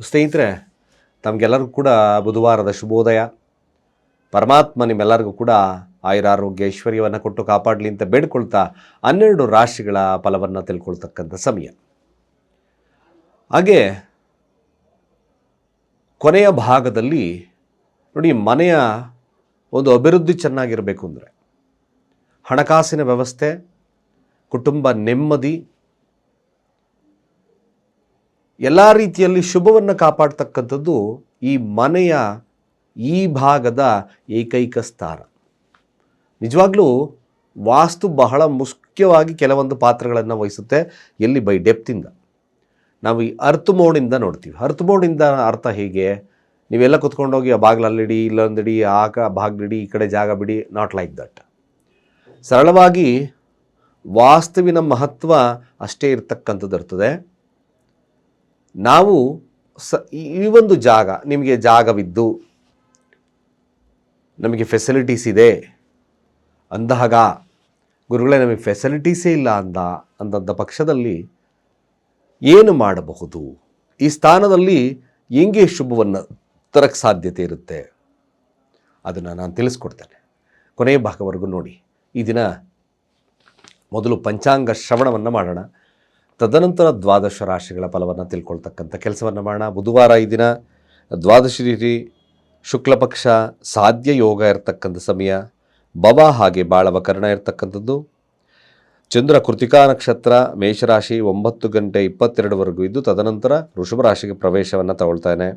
ಸ್ನೇಹಿತರೆ, ತಮಗೆಲ್ಲರಿಗೂ ಕೂಡ ಬುಧವಾರದ ಶುಭೋದಯ. ಪರಮಾತ್ಮ ನಿಮ್ಮೆಲ್ಲರಿಗೂ ಕೂಡ ಆಯುರಾರೋಗ್ಯ ಐಶ್ವರ್ಯವನ್ನು ಕೊಟ್ಟು ಕಾಪಾಡಲಿ ಅಂತ ಬೇಡ್ಕೊಳ್ತಾ ಹನ್ನೆರಡು ರಾಶಿಗಳ ಫಲವನ್ನು ತಿಳ್ಕೊಳ್ತಕ್ಕಂಥ ಸಮಯ. ಹಾಗೆ ಕೊನೆಯ ಭಾಗದಲ್ಲಿ ನೋಡಿ, ಮನೆಯ ಒಂದು ಅಭಿವೃದ್ಧಿ ಚೆನ್ನಾಗಿರಬೇಕು ಅಂದರೆ ಹಣಕಾಸಿನ ವ್ಯವಸ್ಥೆ, ಕುಟುಂಬ ನೆಮ್ಮದಿ ಎಲ್ಲ ರೀತಿಯಲ್ಲಿ ಶುಭವನ್ನು ಕಾಪಾಡ್ತಕ್ಕಂಥದ್ದು ಈ ಮನೆಯ ಈ ಭಾಗದ ಏಕೈಕ ಸ್ಥಾನ. ನಿಜವಾಗ್ಲೂ ವಾಸ್ತು ಬಹಳ ಮುಖ್ಯವಾಗಿ ಕೆಲವೊಂದು ಪಾತ್ರಗಳನ್ನು ವಹಿಸುತ್ತೆ ಎಲ್ಲಿ ಬೈ ಡೆಪ್ತಿಂದ. ನಾವು ಈ ಅರ್ತ್ ಮೋಡಿಂದ ನೋಡ್ತೀವಿ. ಅರ್ತ್ ಮೋಡಿಂದ ಅರ್ಥ ಹೇಗೆ? ನೀವೆಲ್ಲ ಕುತ್ಕೊಂಡೋಗಿ ಆ ಬಾಗಿಲಲ್ಲಿಡಿ, ಇಲ್ಲೊಂದಿಡಿ, ಆ ಕ ಬಾಗಿಲಿಡಿ ಈ ಕಡೆ ಜಾಗ ಬಿಡಿ ನಾಟ್ ಲೈಕ್ ದಟ್ ಸರಳವಾಗಿ ವಾಸ್ತುವಿನ ಮಹತ್ವ ಅಷ್ಟೇ ಇರ್ತಕ್ಕಂಥದ್ದು ಇರ್ತದೆ. ನಾವು ಸ, ಈ ಒಂದು ಜಾಗ, ನಿಮಗೆ ಜಾಗವಿದ್ದು, ನಮಗೆ ಫೆಸಿಲಿಟೀಸ್ ಇದೆ ಅಂದಾಗ ಗುರುಗಳೇ, ನಮಗೆ ಫೆಸಿಲಿಟೀಸೇ ಇಲ್ಲ ಅಂದ ಅಂದಂಥ ಪಕ್ಷದಲ್ಲಿ ಏನು ಮಾಡಬಹುದು? ಈ ಸ್ಥಾನದಲ್ಲಿ ಹೆಂಗೆ ಶುಭವನ್ನು ತರಕ್ಕೆ ಸಾಧ್ಯತೆ ಇರುತ್ತೆ? ಅದನ್ನು ನಾನು ತಿಳಿಸ್ಕೊಡ್ತೇನೆ. ಕೊನೆಯ ಭಾಗವರೆಗೂ ನೋಡಿ. ಈ ದಿನ ಮೊದಲು ಪಂಚಾಂಗ ಶ್ರವಣವನ್ನು ಮಾಡೋಣ. ತದನಂತರ ದ್ವಾದಶ ರಾಶಿಗಳ ಫಲವನ್ನು ತಿಳ್ಕೊಳ್ತಕ್ಕಂಥ ಕೆಲಸವನ್ನು ಮಾಡೋಣ. ಬುಧವಾರ ಈ ದಿನ ದ್ವಾದಶಿ ರೀತಿ ಶುಕ್ಲಪಕ್ಷ ಸಾಧ್ಯ ಯೋಗ ಇರತಕ್ಕಂಥ ಸಮಯ ಬವ ಹಾಗೆ ಬಾಳವ ಕರ್ಣ ಇರತಕ್ಕಂಥದ್ದು. ಚಂದ್ರ ಕೃತಿಕಾ ನಕ್ಷತ್ರ, ಮೇಷರಾಶಿ ಒಂಬತ್ತು ಗಂಟೆ ಇಪ್ಪತ್ತೆರಡುವರೆಗೂ ಇದ್ದು, ತದನಂತರ ಋಷಭ ರಾಶಿಗೆ ಪ್ರವೇಶವನ್ನು ತಗೊಳ್ತಾನೆ.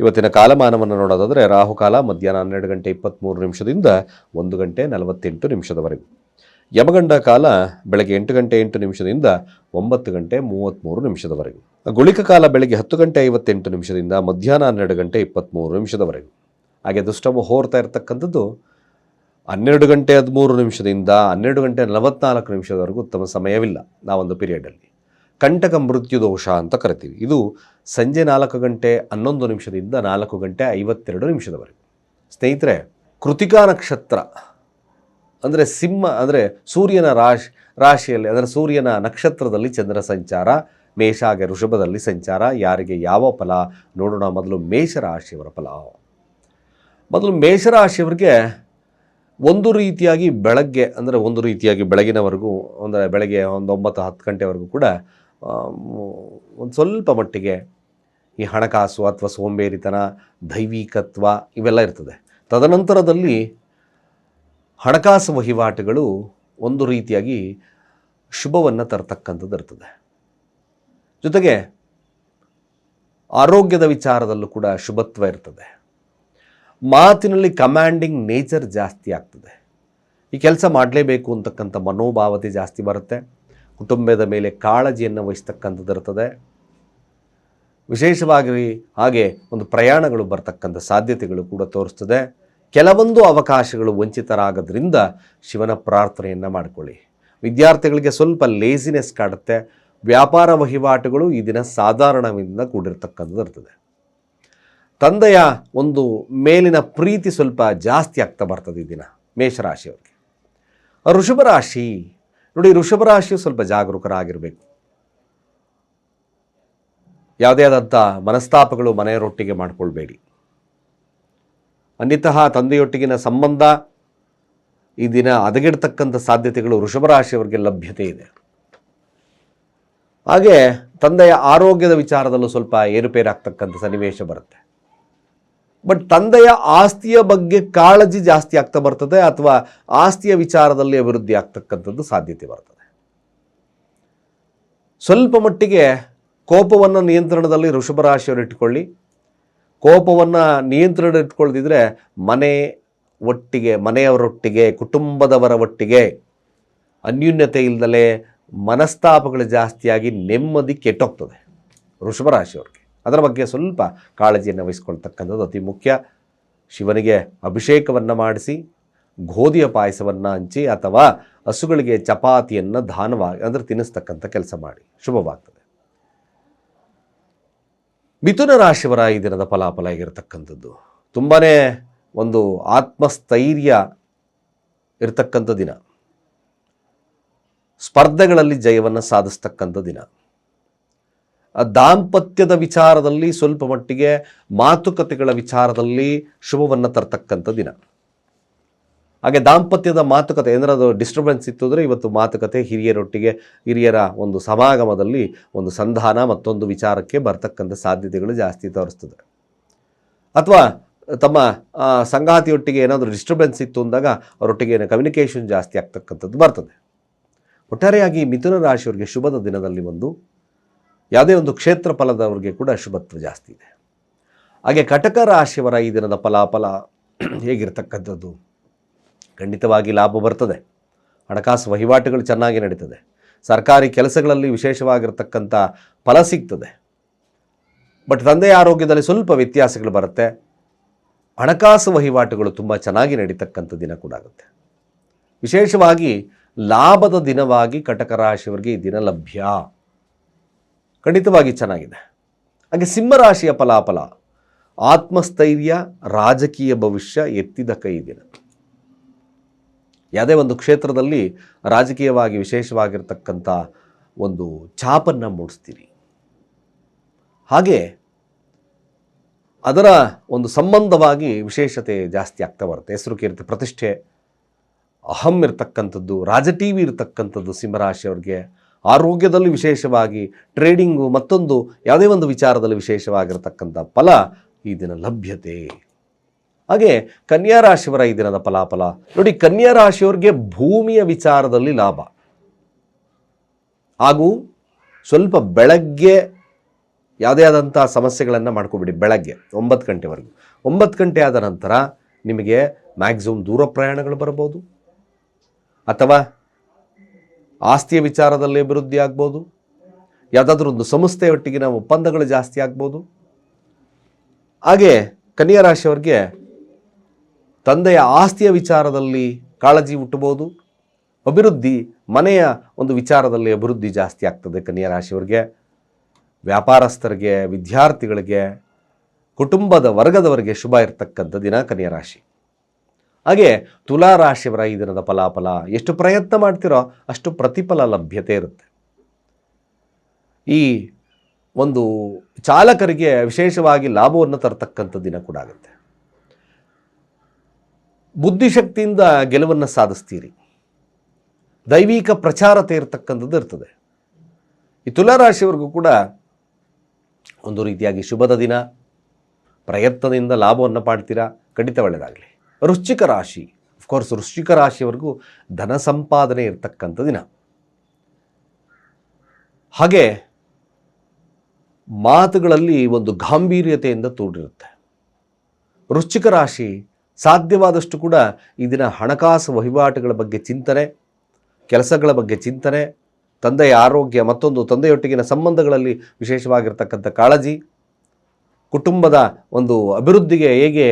ಇವತ್ತಿನ ಕಾಲಮಾನವನ್ನು ನೋಡೋದಾದರೆ ರಾಹುಕಾಲ ಮಧ್ಯಾಹ್ನ ಹನ್ನೆರಡು ಗಂಟೆ ಇಪ್ಪತ್ತ್ಮೂರು ನಿಮಿಷದಿಂದ ಒಂದು ಗಂಟೆ ನಲವತ್ತೆಂಟು ನಿಮಿಷದವರೆಗೂ. ಯಮಗಂಡ ಕಾಲ ಬೆಳಗ್ಗೆ ಎಂಟು ಗಂಟೆ ಎಂಟು ನಿಮಿಷದಿಂದ ಒಂಬತ್ತು ಗಂಟೆ ಮೂವತ್ತ್ಮೂರು ನಿಮಿಷದವರೆಗೂ. ಗುಳಿಕ ಕಾಲ ಬೆಳಗ್ಗೆ ಹತ್ತು ಗಂಟೆ ಐವತ್ತೆಂಟು ನಿಮಿಷದಿಂದ ಮಧ್ಯಾಹ್ನ ಹನ್ನೆರಡು ಗಂಟೆ ಇಪ್ಪತ್ತ್ಮೂರು ನಿಮಿಷದವರೆಗೂ. ಹಾಗೆ ದುಷ್ಟಮ ಹೋರ್ತಾ ಇರತಕ್ಕಂಥದ್ದು ಹನ್ನೆರಡು ಗಂಟೆ ಹದಿಮೂರು ನಿಮಿಷದಿಂದ ಹನ್ನೆರಡು ಗಂಟೆ ನಲವತ್ನಾಲ್ಕು ನಿಮಿಷದವರೆಗೂ ಉತ್ತಮ ಸಮಯವಿಲ್ಲ ನಾವೊಂದು ಪೀರಿಯಡಲ್ಲಿ. ಕಂಟಕ ಮೃತ್ಯು ದೋಷ ಅಂತ ಕರಿತೀವಿ. ಇದು ಸಂಜೆ ನಾಲ್ಕು ಗಂಟೆ ಹನ್ನೊಂದು ನಿಮಿಷದಿಂದ ನಾಲ್ಕು ಗಂಟೆ ಐವತ್ತೆರಡು ನಿಮಿಷದವರೆಗೂ. ಸ್ನೇಹಿತರೆ, ಕೃತಿಕಾ ನಕ್ಷತ್ರ ಅಂದರೆ ಸಿಂಹ, ಅಂದರೆ ಸೂರ್ಯನ ರಾಶಿ, ರಾಶಿಯಲ್ಲಿ, ಅಂದರೆ ಸೂರ್ಯನ ನಕ್ಷತ್ರದಲ್ಲಿ ಚಂದ್ರ ಸಂಚಾರ ಮೇಷ ಹಾಗೆ ಋಷಭದಲ್ಲಿ ಸಂಚಾರ, ಯಾರಿಗೆ ಯಾವ ಫಲ? ನೋಡೋಣ ಮೊದಲು ಮೇಷರಾಶಿಯವರ ಫಲ. ಮೊದಲು ಮೇಷರಾಶಿಯವರಿಗೆ ಒಂದು ರೀತಿಯಾಗಿ ಬೆಳಗ್ಗೆ, ಅಂದರೆ ಒಂದು ರೀತಿಯಾಗಿ ಬೆಳಗಿನವರೆಗೂ, ಅಂದರೆ ಬೆಳಗ್ಗೆ ಒಂದು ಒಂಬತ್ತು ಹತ್ತು ಗಂಟೆವರೆಗೂ ಕೂಡ ಒಂದು ಸ್ವಲ್ಪ ಮಟ್ಟಿಗೆ ಈ ಹಣಕಾಸು ಅಥವಾ ಸೋಂಬೇರಿತನ, ದೈವಿಕತ್ವ ಇವೆಲ್ಲ ಇರ್ತದೆ. ತದನಂತರದಲ್ಲಿ ಹಣಕಾಸು ವಹಿವಾಟುಗಳು ಒಂದು ರೀತಿಯಾಗಿ ಶುಭವನ್ನು ತರತಕ್ಕಂಥದ್ದು ಇರ್ತದೆ. ಜೊತೆಗೆ ಆರೋಗ್ಯದ ವಿಚಾರದಲ್ಲೂ ಕೂಡ ಶುಭತ್ವ ಇರ್ತದೆ. ಮಾತಿನಲ್ಲಿ ಕಮ್ಯಾಂಡಿಂಗ್ ನೇಚರ್ ಜಾಸ್ತಿ ಆಗ್ತದೆ. ಈ ಕೆಲಸ ಮಾಡಲೇಬೇಕು ಅಂತಕ್ಕಂಥ ಮನೋಭಾವತೆ ಜಾಸ್ತಿ ಬರುತ್ತೆ. ಕುಟುಂಬದ ಮೇಲೆ ಕಾಳಜಿಯನ್ನು ವಹಿಸ್ತಕ್ಕಂಥದ್ದು ಇರ್ತದೆ. ವಿಶೇಷವಾಗಿ ಹಾಗೆ ಒಂದು ಪ್ರಯಾಣಗಳು ಬರ್ತಕ್ಕಂಥ ಸಾಧ್ಯತೆಗಳು ಕೂಡ ತೋರಿಸ್ತದೆ. ಕೆಲವೊಂದು ಅವಕಾಶಗಳು ವಂಚಿತರಾಗೋದ್ರಿಂದ ಶಿವನ ಪ್ರಾರ್ಥನೆಯನ್ನು ಮಾಡಿಕೊಳ್ಳಿ. ವಿದ್ಯಾರ್ಥಿಗಳಿಗೆ ಸ್ವಲ್ಪ ಲೇಸಿನೆಸ್ ಕಾಡುತ್ತೆ. ವ್ಯಾಪಾರ ವಹಿವಾಟುಗಳು ಈ ದಿನ ಸಾಧಾರಣದಿಂದ ಕೂಡಿರ್ತಕ್ಕಂಥದ್ದು ಇರ್ತದೆ. ತಂದೆಯ ಒಂದು ಮೇಲಿನ ಪ್ರೀತಿ ಸ್ವಲ್ಪ ಜಾಸ್ತಿ ಆಗ್ತಾ ಬರ್ತದೆ ಈ ದಿನ ಮೇಷರಾಶಿಯವ್ರಿಗೆ ಋಷಭ ರಾಶಿ, ನೋಡಿ ಋಷಭ ರಾಶಿಯು ಸ್ವಲ್ಪ ಜಾಗರೂಕರಾಗಿರಬೇಕು. ಯಾವುದೇ ಆದಂಥ ಮನಸ್ತಾಪಗಳು ಮನೆಯವರೊಟ್ಟಿಗೆ ಮಾಡಿಕೊಳ್ಬೇಡಿ. ಅನ್ಯತಃ ತಂದೆಯೊಟ್ಟಿಗಿನ ಸಂಬಂಧ ಈ ದಿನ ಹದಗೆಡ್ತಕ್ಕಂಥ ಸಾಧ್ಯತೆಗಳು ವೃಷಭರಾಶಿಯವರಿಗೆ ಲಭ್ಯತೆ ಇದೆ. ಹಾಗೆ ತಂದೆಯ ಆರೋಗ್ಯದ ವಿಚಾರದಲ್ಲೂ ಸ್ವಲ್ಪ ಏರುಪೇರಾಗ್ತಕ್ಕಂಥ ಸನ್ನಿವೇಶ ಬರುತ್ತೆ. ಬಟ್ ತಂದೆಯ ಆಸ್ತಿಯ ಬಗ್ಗೆ ಕಾಳಜಿ ಜಾಸ್ತಿ ಆಗ್ತಾ ಬರ್ತದೆ ಅಥವಾ ಆಸ್ತಿಯ ವಿಚಾರದಲ್ಲಿ ಅಭಿವೃದ್ಧಿ ಆಗ್ತಕ್ಕಂಥದ್ದು ಸಾಧ್ಯತೆ ಬರ್ತದೆ. ಸ್ವಲ್ಪ ಮಟ್ಟಿಗೆ ಕೋಪವನ್ನು ನಿಯಂತ್ರಣದಲ್ಲಿ ಋಷಭ ರಾಶಿಯವರು ಇಟ್ಕೊಳ್ಳಿ ಕೋಪವನ್ನು ನಿಯಂತ್ರಣ ಇಟ್ಕೊಳ್ದಿದ್ರೆ ಮನೆ ಒಟ್ಟಿಗೆ, ಮನೆಯವರೊಟ್ಟಿಗೆ, ಕುಟುಂಬದವರ ಒಟ್ಟಿಗೆ ಅನ್ಯೂನ್ಯತೆ ಇಲ್ಲದಲೇ ಮನಸ್ತಾಪಗಳು ಜಾಸ್ತಿಯಾಗಿ ನೆಮ್ಮದಿ ಕೆಟ್ಟೋಗ್ತದೆ. ವೃಷಭ ರಾಶಿಯವ್ರಿಗೆ. ಅದರ ಬಗ್ಗೆ ಸ್ವಲ್ಪ ಕಾಳಜಿಯನ್ನು ವಹಿಸ್ಕೊಳ್ತಕ್ಕಂಥದ್ದು ಅತಿ ಮುಖ್ಯ. ಶಿವನಿಗೆ ಅಭಿಷೇಕವನ್ನು ಮಾಡಿಸಿ, ಗೋಧಿಯ ಪಾಯಸವನ್ನು ಹಂಚಿ ಅಥವಾ ಹಸುಗಳಿಗೆ ಚಪಾತಿಯನ್ನು ದಾನವಾಗಿ, ಅಂದರೆ ತಿನ್ನಿಸ್ತಕ್ಕಂಥ ಕೆಲಸ ಮಾಡಿ. ಶುಭವಾಗ್ತದೆ. ಮಿಥುನ ರಾಶಿಯವರ ಈ ದಿನದ ಫಲಾಫಲ ಆಗಿರತಕ್ಕಂಥದ್ದು. ತುಂಬಾ ಒಂದು ಆತ್ಮಸ್ಥೈರ್ಯ ಇರತಕ್ಕಂಥ ದಿನ. ಸ್ಪರ್ಧೆಗಳಲ್ಲಿ ಜಯವನ್ನು ಸಾಧಿಸ್ತಕ್ಕಂಥ ದಿನ. ದಾಂಪತ್ಯದ ವಿಚಾರದಲ್ಲಿ ಸ್ವಲ್ಪ ಮಟ್ಟಿಗೆ ಮಾತುಕತೆಗಳ ವಿಚಾರದಲ್ಲಿ ಶುಭವನ್ನು ತರ್ತಕ್ಕಂಥ ದಿನ. ಹಾಗೆ ದಾಂಪತ್ಯದ ಮಾತುಕತೆ, ಏನಾದರೂ ಡಿಸ್ಟರ್ಬೆನ್ಸ್ ಇತ್ತು ಅಂದರೆ ಇವತ್ತು ಮಾತುಕತೆ ಹಿರಿಯರೊಟ್ಟಿಗೆ, ಹಿರಿಯರ ಒಂದು ಸಮಾಗಮದಲ್ಲಿ ಒಂದು ಸಂಧಾನ ಮತ್ತೊಂದು ವಿಚಾರಕ್ಕೆ ಬರ್ತಕ್ಕಂಥ ಸಾಧ್ಯತೆಗಳು ಜಾಸ್ತಿ ತೋರಿಸ್ತದೆ. ಅಥವಾ ತಮ್ಮ ಸಂಗಾತಿಯೊಟ್ಟಿಗೆ ಏನಾದರೂ ಡಿಸ್ಟರ್ಬೆನ್ಸ್ ಇತ್ತು ಅಂದಾಗ ಅವರೊಟ್ಟಿಗೆ ಕಮ್ಯುನಿಕೇಷನ್ ಜಾಸ್ತಿ ಆಗ್ತಕ್ಕಂಥದ್ದು ಬರ್ತದೆ. ಒಟ್ಟಾರೆಯಾಗಿ ಮಿಥುನ ರಾಶಿಯವರಿಗೆ ಶುಭದ ದಿನದಲ್ಲಿ ಒಂದು ಯಾವುದೇ ಒಂದು ಕ್ಷೇತ್ರ ಫಲದವರಿಗೆ ಕೂಡ ಶುಭತ್ವ ಜಾಸ್ತಿ ಇದೆ. ಹಾಗೆ ಕಟಕ ರಾಶಿಯವರ ಈ ದಿನದ ಫಲಾಫಲ ಹೇಗಿರ್ತಕ್ಕಂಥದ್ದು? ಖಂಡಿತವಾಗಿ ಲಾಭ ಬರ್ತದೆ. ಹಣಕಾಸು ವಹಿವಾಟುಗಳು ಚೆನ್ನಾಗಿ ನಡೀತದೆ. ಸರ್ಕಾರಿ ಕೆಲಸಗಳಲ್ಲಿ ವಿಶೇಷವಾಗಿರ್ತಕ್ಕಂಥ ಫಲ ಸಿಗ್ತದೆ. ಬಟ್ ತಂದೆಯ ಆರೋಗ್ಯದಲ್ಲಿ ಸ್ವಲ್ಪ ವ್ಯತ್ಯಾಸಗಳು ಬರುತ್ತೆ. ಹಣಕಾಸು ವಹಿವಾಟುಗಳು ತುಂಬ ಚೆನ್ನಾಗಿ ನಡೀತಕ್ಕಂಥ ದಿನ ಕೂಡ ಆಗುತ್ತೆ. ವಿಶೇಷವಾಗಿ ಲಾಭದ ದಿನವಾಗಿ ಕಟಕ ರಾಶಿಯವರಿಗೆ ಈ ದಿನ ಲಭ್ಯ. ಖಂಡಿತವಾಗಿ ಚೆನ್ನಾಗಿದೆ. ಹಾಗೆ ಸಿಂಹರಾಶಿಯ ಫಲಾಫಲ, ಆತ್ಮಸ್ಥೈರ್ಯ, ರಾಜಕೀಯ ಭವಿಷ್ಯ ಎತ್ತಿದ ಕೈ ದಿನ. ಯಾವುದೇ ಒಂದು ಕ್ಷೇತ್ರದಲ್ಲಿ ರಾಜಕೀಯವಾಗಿ ವಿಶೇಷವಾಗಿರ್ತಕ್ಕಂಥ ಒಂದು ಛಾಪನ್ನು ಮೂಡಿಸ್ತೀರಿ ಹಾಗೆ ಅದರ ಒಂದು ಸಂಬಂಧವಾಗಿ ವಿಶೇಷತೆ ಜಾಸ್ತಿ ಆಗ್ತಾ ಬರುತ್ತೆ. ಹೆಸರು ಕೀರ್ತಿ ಪ್ರತಿಷ್ಠೆ. ಅಹಂ ಇರ್ತಕ್ಕಂಥದ್ದು ರಾಜ ಟಿ ವಿ ಇರ್ತಕ್ಕಂಥದ್ದು ಸಿಂಹರಾಶಿಯವ್ರಿಗೆ ಆರೋಗ್ಯದಲ್ಲಿ ವಿಶೇಷವಾಗಿ ಟ್ರೇಡಿಂಗು ಮತ್ತೊಂದು ಯಾವುದೇ ಒಂದು ವಿಚಾರದಲ್ಲಿ ವಿಶೇಷವಾಗಿರ್ತಕ್ಕಂಥ ಫಲ ಈ ದಿನ ಲಭ್ಯತೆ. ಹಾಗೆ ಕನ್ಯಾ ರಾಶಿಯವರ ಈ ದಿನದ ಫಲಾಫಲ. ನೋಡಿ, ಕನ್ಯಾ ರಾಶಿಯವರಿಗೆ ಭೂಮಿಯ ವಿಚಾರದಲ್ಲಿ ಲಾಭ. ಹಾಗೂ ಸ್ವಲ್ಪ ಬೆಳಗ್ಗೆ ಯಾವುದೇ ಆದಂಥ ಸಮಸ್ಯೆಗಳನ್ನು ಮಾಡ್ಕೊಬಿಡಿ, ಬೆಳಗ್ಗೆ ಒಂಬತ್ತು ಗಂಟೆವರೆಗೂ. ಒಂಬತ್ತು ಗಂಟೆ ಆದ ನಂತರ ನಿಮಗೆ ಮ್ಯಾಕ್ಸಿಮಮ್ ದೂರ ಪ್ರಯಾಣಗಳು ಬರ್ಬೋದು ಅಥವಾ ಆಸ್ತಿಯ ವಿಚಾರದಲ್ಲಿ ಅಭಿವೃದ್ಧಿ ಆಗ್ಬೋದು. ಯಾವುದಾದ್ರೂ ಒಂದು ಸಂಸ್ಥೆಯೊಟ್ಟಿಗಿನ ಒಪ್ಪಂದಗಳು ಜಾಸ್ತಿ ಆಗ್ಬೋದು. ಹಾಗೆ ಕನ್ಯಾ ರಾಶಿಯವರಿಗೆ ತಂದೆಯ ಆಸ್ತಿಯ ವಿಚಾರದಲ್ಲಿ ಕಾಳಜಿ ಹುಟ್ಟಬಹುದು. ಅಭಿವೃದ್ಧಿ ಮನೆಯ ಒಂದು ವಿಚಾರದಲ್ಲಿ ಅಭಿವೃದ್ಧಿ ಜಾಸ್ತಿ ಆಗ್ತದೆ ಕನ್ಯಾ ರಾಶಿಯವರಿಗೆ. ವ್ಯಾಪಾರಸ್ಥರಿಗೆ, ವಿದ್ಯಾರ್ಥಿಗಳಿಗೆ, ಕುಟುಂಬದ ವರ್ಗದವರಿಗೆ ಶುಭ ಇರತಕ್ಕಂಥ ದಿನ ಕನ್ಯಾ ರಾಶಿ. ಹಾಗೆ ತುಲಾ ರಾಶಿಯವರ ಈ ದಿನದ ಫಲಾಫಲ ಎಷ್ಟು ಪ್ರಯತ್ನ ಮಾಡ್ತಿರೋ ಅಷ್ಟು ಪ್ರತಿಫಲ ಲಭ್ಯತೆ ಇರುತ್ತೆ. ಈ ಒಂದು ಚಾಲಕರಿಗೆ ವಿಶೇಷವಾಗಿ ಲಾಭವನ್ನು ತರತಕ್ಕಂಥ ದಿನ ಕೂಡ ಆಗುತ್ತೆ. ಬುದ್ಧಿಶಕ್ತಿಯಿಂದ ಗೆಲುವನ್ನು ಸಾಧಿಸ್ತೀರಿ. ದೈವಿಕ ಪ್ರಚಾರತೆ ಇರತಕ್ಕಂಥದ್ದು ಇರ್ತದೆ. ಈ ತುಲಾರಾಶಿಯವರೆಗೂ ಕೂಡ ಒಂದು ರೀತಿಯಾಗಿ ಶುಭದ ದಿನ, ಪ್ರಯತ್ನದಿಂದ ಲಾಭವನ್ನು ಪಾಡ್ತೀರಾ? ಖಂಡಿತ ಒಳ್ಳೆಯದಾಗಲಿ ವೃಶ್ಚಿಕ ರಾಶಿ ಅಫ್ಕೋರ್ಸ್ ವೃಶ್ಚಿಕ ರಾಶಿಯವರೆಗೂ ಧನ ಸಂಪಾದನೆ ಇರತಕ್ಕಂಥ ದಿನ. ಹಾಗೆ ಮಾತುಗಳಲ್ಲಿ ಒಂದು ಗಾಂಭೀರ್ಯತೆಯಿಂದ ತೋಡಿರುತ್ತೆ. ವೃಶ್ಚಿಕ ರಾಶಿ ಸಾಧ್ಯವಾದಷ್ಟು ಕೂಡ ಈ ದಿನ ಹಣಕಾಸು ವಹಿವಾಟುಗಳ ಬಗ್ಗೆ ಚಿಂತನೆ, ಕೆಲಸಗಳ ಬಗ್ಗೆ ಚಿಂತನೆ, ತಂದೆಯ ಆರೋಗ್ಯ ಮತ್ತೊಂದು ತಂದೆಯೊಟ್ಟಿಗಿನ ಸಂಬಂಧಗಳಲ್ಲಿ ವಿಶೇಷವಾಗಿರ್ತಕ್ಕಂಥ ಕಾಳಜಿ, ಕುಟುಂಬದ ಒಂದು ಅಭಿವೃದ್ಧಿಗೆ ಹೇಗೆ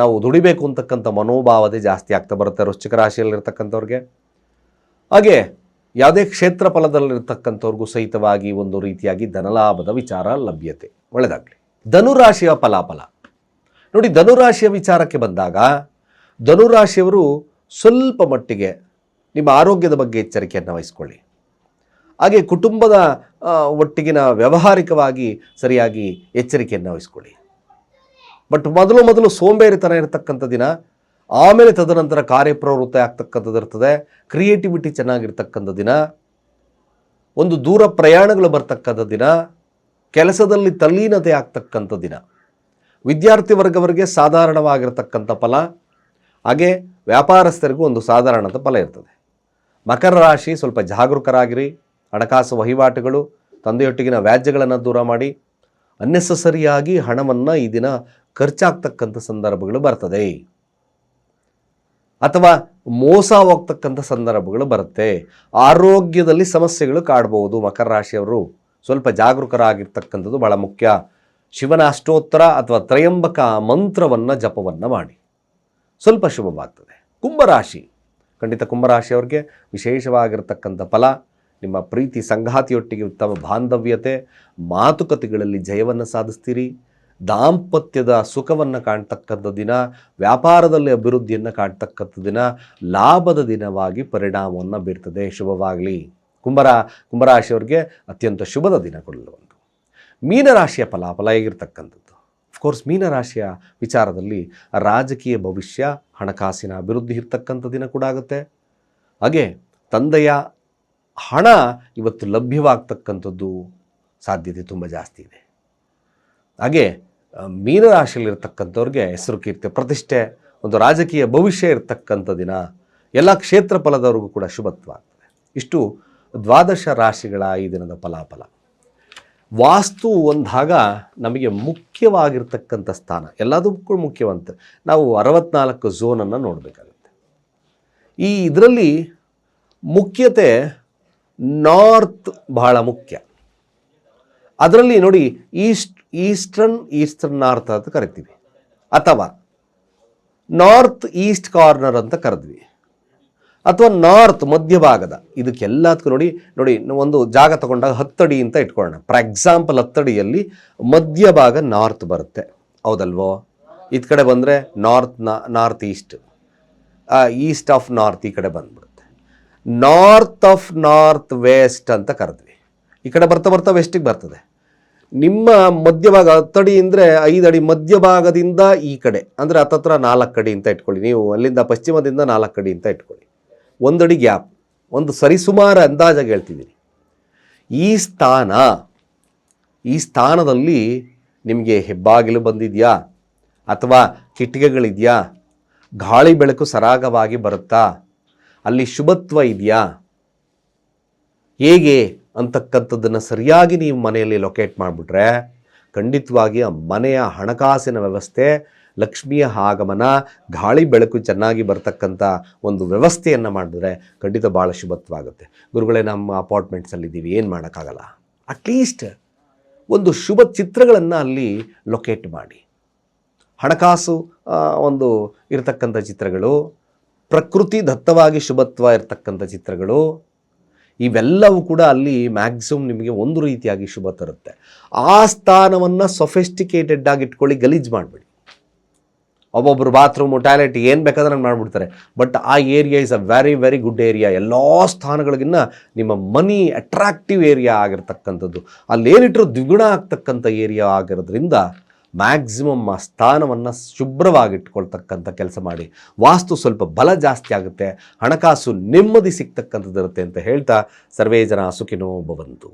ನಾವು ದುಡಿಬೇಕು ಅಂತಕ್ಕಂಥ ಮನೋಭಾವತೆ ಜಾಸ್ತಿ ಆಗ್ತಾ ಬರುತ್ತೆ ವೃಶ್ಚಿಕ ರಾಶಿಯಲ್ಲಿರ್ತಕ್ಕಂಥವ್ರಿಗೆ. ಹಾಗೆ ಯಾವುದೇ ಕ್ಷೇತ್ರ ಫಲದಲ್ಲಿರ್ತಕ್ಕಂಥವ್ರಿಗೂ ಸಹಿತವಾಗಿ ಒಂದು ರೀತಿಯಾಗಿ ಧನಲಾಭದ ವಿಚಾರ ಲಭ್ಯತೆ ಒಳ್ಳೆಯದಾಗಲಿ ಧನುರಾಶಿಯ ಫಲಾಫಲ. ನೋಡಿ, ಧನುರಾಶಿಯ ವಿಚಾರಕ್ಕೆ ಬಂದಾಗ, ಧನುರಾಶಿಯವರು ಸ್ವಲ್ಪ ಮಟ್ಟಿಗೆ ನಿಮ್ಮ ಆರೋಗ್ಯದ ಬಗ್ಗೆ ಎಚ್ಚರಿಕೆಯನ್ನು ವಹಿಸ್ಕೊಳ್ಳಿ. ಹಾಗೆ ಕುಟುಂಬದ ಒಟ್ಟಿಗಿನ ವ್ಯಾವಹಾರಿಕವಾಗಿ ಸರಿಯಾಗಿ ಎಚ್ಚರಿಕೆಯನ್ನು ವಹಿಸ್ಕೊಳ್ಳಿ. ಬಟ್ ಮೊದಲು ಮೊದಲು ಸೋಂಬೇರಿತನ ಇರತಕ್ಕಂಥ ದಿನ, ಆಮೇಲೆ ತದನಂತರ ಕಾರ್ಯಪ್ರವೃತ್ತಿ ಆಗ್ತಕ್ಕಂಥದ್ದು ಇರ್ತದೆ, ಕ್ರಿಯೇಟಿವಿಟಿ ಚೆನ್ನಾಗಿರ್ತಕ್ಕಂಥ ದಿನ, ಒಂದು ದೂರ ಪ್ರಯಾಣಗಳು ಬರ್ತಕ್ಕಂಥ ದಿನ, ಕೆಲಸದಲ್ಲಿ ತಲ್ಲೀನತೆ ಆಗ್ತಕ್ಕಂಥ ದಿನ. ವಿದ್ಯಾರ್ಥಿ ವರ್ಗವರಿಗೆ ಸಾಧಾರಣವಾಗಿರ್ತಕ್ಕಂಥ ಫಲ, ಹಾಗೆ ವ್ಯಾಪಾರಸ್ಥರಿಗೂ ಒಂದು ಸಾಧಾರಣದ ಫಲ ಇರ್ತದೆ. ಮಕರ ರಾಶಿ ಸ್ವಲ್ಪ ಜಾಗರೂಕರಾಗಿರಿ, ಹಣಕಾಸು ವಹಿವಾಟುಗಳು, ತಂದೆಯೊಟ್ಟಿಗಿನ ವ್ಯಾಜ್ಯಗಳನ್ನು ದೂರ ಮಾಡಿ, ಅನ್ನೆಸಸರಿಯಾಗಿ ಹಣವನ್ನು ಈ ದಿನ ಖರ್ಚಾಗ್ತಕ್ಕಂಥ ಸಂದರ್ಭಗಳು ಬರ್ತದೆ. ಅಥವಾ ಮೋಸ ಹೋಗ್ತಕ್ಕಂಥ ಸಂದರ್ಭಗಳು ಬರುತ್ತೆ. ಆರೋಗ್ಯದಲ್ಲಿ ಸಮಸ್ಯೆಗಳು ಕಾಡ್ಬೋದು ಮಕರ ರಾಶಿಯವರು. ಸ್ವಲ್ಪ ಜಾಗರೂಕರಾಗಿರ್ತಕ್ಕಂಥದ್ದು ಬಹಳ ಮುಖ್ಯ. ಶಿವನ ಅಷ್ಟೋತ್ತರ ಅಥವಾ ತ್ರಯಂಬಕ ಮಂತ್ರವನ್ನು ಜಪವನ್ನು ಮಾಡಿ. ಸ್ವಲ್ಪ ಶುಭವಾಗ್ತದೆ. ಕುಂಭರಾಶಿ. ಖಂಡಿತ ಕುಂಭರಾಶಿಯವ್ರಿಗೆ ವಿಶೇಷವಾಗಿರ್ತಕ್ಕಂಥ ಫಲ. ನಿಮ್ಮ ಪ್ರೀತಿ ಸಂಗಾತಿಯೊಟ್ಟಿಗೆ ಉತ್ತಮ ಬಾಂಧವ್ಯತೆ, ಮಾತುಕತೆಗಳಲ್ಲಿ ಜಯವನ್ನು ಸಾಧಿಸ್ತೀರಿ. ದಾಂಪತ್ಯದ ಸುಖವನ್ನು ಕಾಣ್ತಕ್ಕಂಥ ದಿನ, ವ್ಯಾಪಾರದಲ್ಲಿ ಅಭಿವೃದ್ಧಿಯನ್ನು ಕಾಣ್ತಕ್ಕಂಥ ದಿನ, ಲಾಭದ ದಿನವಾಗಿ ಪರಿಣಾಮವನ್ನು ಬೀರ್ತದೆ. ಶುಭವಾಗಲಿ. ಕುಂಭರ ಕುಂಭರಾಶಿಯವ್ರಿಗೆ ಅತ್ಯಂತ ಶುಭದ ದಿನಗಳು. ಒಂದು ಮೀನರಾಶಿಯ ಫಲಾಫಲ ಹೇಗಿರ್ತಕ್ಕಂಥದ್ದು? ಅಫ್ಕೋರ್ಸ್ ಮೀನರಾಶಿಯ ವಿಚಾರದಲ್ಲಿ ರಾಜಕೀಯ ಭವಿಷ್ಯ, ಹಣಕಾಸಿನ ಅಭಿವೃದ್ಧಿ ಇರ್ತಕ್ಕಂಥ ದಿನ ಕೂಡ ಆಗುತ್ತೆ. ಹಾಗೆ ತಂದೆಯ ಹಣ ಇವತ್ತು ಲಭ್ಯವಾಗ್ತಕ್ಕಂಥದ್ದು ಸಾಧ್ಯತೆ ತುಂಬ ಜಾಸ್ತಿ ಇದೆ. ಹಾಗೆ ಮೀನರಾಶಿಯಲ್ಲಿರ್ತಕ್ಕಂಥವ್ರಿಗೆ ಹೆಸರು ಕೀರ್ತಿ, ಪ್ರತಿಷ್ಠೆ, ಒಂದು ರಾಜಕೀಯ ಭವಿಷ್ಯ ಇರ್ತಕ್ಕಂಥ ದಿನ ಎಲ್ಲ ಕ್ಷೇತ್ರ ಫಲದವ್ರಿಗೂ ಕೂಡ ಶುಭತ್ವ ಆಗ್ತದೆ. ಇಷ್ಟು ದ್ವಾದಶ ರಾಶಿಗಳ ಈ ದಿನದ ಫಲಾಫಲ. ವಾಸ್ತು ಒಂದಾಗ ನಮಗೆ ಮುಖ್ಯವಾಗಿರ್ತಕ್ಕಂಥ ಸ್ಥಾನ. ಎಲ್ಲದಕ್ಕೂ ಮುಖ್ಯವಂತ. ನಾವು ಅರವತ್ನಾಲ್ಕು ಝೋನನ್ನು ನೋಡಬೇಕಾಗುತ್ತೆ. ಈ ಇದರಲ್ಲಿ ಮುಖ್ಯತೆ ನಾರ್ತ್ ಬಹಳ ಮುಖ್ಯ. ಅದರಲ್ಲಿ ನೋಡಿ ಈಸ್ಟ್ ಈಸ್ಟರ್ನ್ ಈಸ್ಟರ್ನ್ ನಾರ್ತ್ ಅಂತ ಕರಿತೀವಿ. ಅಥವಾ ನಾರ್ತ್ ಈಸ್ಟ್ ಕಾರ್ನರ್ ಅಂತ ಕರೆದ್ವಿ. ಅಥವಾ ನಾರ್ತ್ ಮಧ್ಯಭಾಗದ ಇದಕ್ಕೆಲ್ಲದಕ್ಕೂ ನೋಡಿ ನೋಡಿ, ಒಂದು ಜಾಗ ತಗೊಂಡಾಗ ಹತ್ತಡಿ ಅಂತ ಇಟ್ಕೊಳ್ಳೋಣ. ಫಾರ್ ಎಕ್ಸಾಂಪಲ್ ಹತ್ತಡಿಯಲ್ಲಿ ಮಧ್ಯಭಾಗ ನಾರ್ತ್ ಬರುತ್ತೆ. ಹೌದಲ್ವೋ? ಇದ್ ಕಡೆ ಬಂದರೆ north north east east of north ಈ ಕಡೆ ಬಂದ್ಬಿಡುತ್ತೆ. ನಾರ್ತ್ ಆಫ್ ನಾರ್ತ್ ವೆಸ್ಟ್ ಅಂತ ಕರೆದ್ವಿ. ಈ ಕಡೆ ಬರ್ತಾ ಬರ್ತಾ ವೆಸ್ಟಿಗೆ ಬರ್ತದೆ. ನಿಮ್ಮ ಮಧ್ಯಭಾಗ ಹತ್ತಡಿ ಅಂದರೆ ಐದು ಅಡಿ ಮಧ್ಯಭಾಗದಿಂದ ಈ ಕಡೆ. ಅಂದರೆ ಹತ್ತತ್ರ ನಾಲ್ಕು ಅಡಿ ಅಂತ ಇಟ್ಕೊಳ್ಳಿ. ನೀವು ಅಲ್ಲಿಂದ ಪಶ್ಚಿಮದಿಂದ ನಾಲ್ಕು ಅಡಿ ಅಂತ ಇಟ್ಕೊಳ್ಳಿ. ಒಂದಡಿ ಗ್ಯಾಪ್, ಒಂದು ಸರಿಸುಮಾರು ಅಂದಾಜಾಗಿ ಹೇಳ್ತಿದ್ದೀನಿ. ಈ ಸ್ಥಾನ, ಈ ಸ್ಥಾನದಲ್ಲಿ ನಿಮಗೆ ಹೆಬ್ಬಾಗಿಲು ಬಂದಿದೆಯಾ? ಅಥವಾ ಕಿಟಿಗೆಗಳಿದೆಯಾ? ಗಾಳಿ ಬೆಳಕು ಸರಾಗವಾಗಿ ಬರುತ್ತಾ? ಅಲ್ಲಿ ಶುಭತ್ವ ಇದೆಯಾ? ಹೇಗೆ ಅಂತಕ್ಕಂಥದ್ದನ್ನು ಸರಿಯಾಗಿ ನೀವು ಮನೆಯಲ್ಲಿ ಲೊಕೇಟ್ ಮಾಡಿಬಿಟ್ರೆ ಖಂಡಿತವಾಗಿ ಆ ಮನೆಯ ಹಣಕಾಸಿನ ವ್ಯವಸ್ಥೆ ಲಕ್ಷ್ಮಿಯ ಆಗಮನ, ಗಾಳಿ ಬೆಳಕು ಚೆನ್ನಾಗಿ ಬರ್ತಕ್ಕಂಥ ಒಂದು ವ್ಯವಸ್ಥೆಯನ್ನು ಮಾಡಿದ್ರೆ ಖಂಡಿತ ಭಾಳ ಶುಭತ್ವ ಆಗುತ್ತೆ ಗುರುಗಳೇ, ನಮ್ಮ ಅಪಾರ್ಟ್ಮೆಂಟ್ಸಲ್ಲಿದ್ದೀವಿ ಏನು ಮಾಡೋಕ್ಕಾಗಲ್ಲ? ಅಟ್ಲೀಸ್ಟ್ ಒಂದು ಶುಭ ಚಿತ್ರಗಳನ್ನು ಅಲ್ಲಿ ಲೊಕೇಟ್ ಮಾಡಿ. ಹಣಕಾಸು ಒಂದು ಇರತಕ್ಕಂಥ ಚಿತ್ರಗಳು, ಪ್ರಕೃತಿ ದತ್ತವಾಗಿ ಶುಭತ್ವ ಇರತಕ್ಕಂಥ ಚಿತ್ರಗಳು, ಇವೆಲ್ಲವೂ ಕೂಡ ಅಲ್ಲಿ ಮ್ಯಾಕ್ಸಿಮಮ್ ನಿಮಗೆ ಒಂದು ರೀತಿಯಾಗಿ ಶುಭ ತರುತ್ತೆ. ಆ ಸ್ಥಾನವನ್ನು ಸೊಫೆಸ್ಟಿಕೇಟೆಡ್ ಆಗಿ ಇಟ್ಕೊಳ್ಳಿ, ಗಲೀಜು ಮಾಡಬೇಡಿ. ಒಬ್ಬೊಬ್ಬರು ಬಾತ್ರೂಮು ಟಾಯ್ಲೆಟ್ ಏನು ಬೇಕಾದ್ರೆ ಮಾಡಿಬಿಡ್ತಾರೆ. ಬಟ್ ಆ area is a very very good area ಎಲ್ಲ ಸ್ಥಾನಗಳಿಗಿನ್ನ ನಿಮ್ಮ ಮನಿ ಅಟ್ರಾಕ್ಟಿವ್ ಏರಿಯಾ ಆಗಿರ್ತಕ್ಕಂಥದ್ದು. ಅಲ್ಲೇನಿಟ್ಟರು ದ್ವಿಗುಣ ಆಗ್ತಕ್ಕಂಥ ಏರಿಯಾ ಆಗಿರೋದ್ರಿಂದ ಮ್ಯಾಕ್ಸಿಮಮ್ ಆ ಸ್ಥಾನವನ್ನು ಶುಭ್ರವಾಗಿಟ್ಕೊಳ್ತಕ್ಕಂಥ ಕೆಲಸ ಮಾಡಿ. ವಾಸ್ತು ಸ್ವಲ್ಪ ಬಲ ಜಾಸ್ತಿ ಆಗುತ್ತೆ. ಹಣಕಾಸು ನೆಮ್ಮದಿ ಸಿಗ್ತಕ್ಕಂಥದ್ದಿರುತ್ತೆ ಅಂತ ಹೇಳ್ತಾ ಸರ್ವೇ ಜನ ಸುಖಿನೋ ಭವಂತು.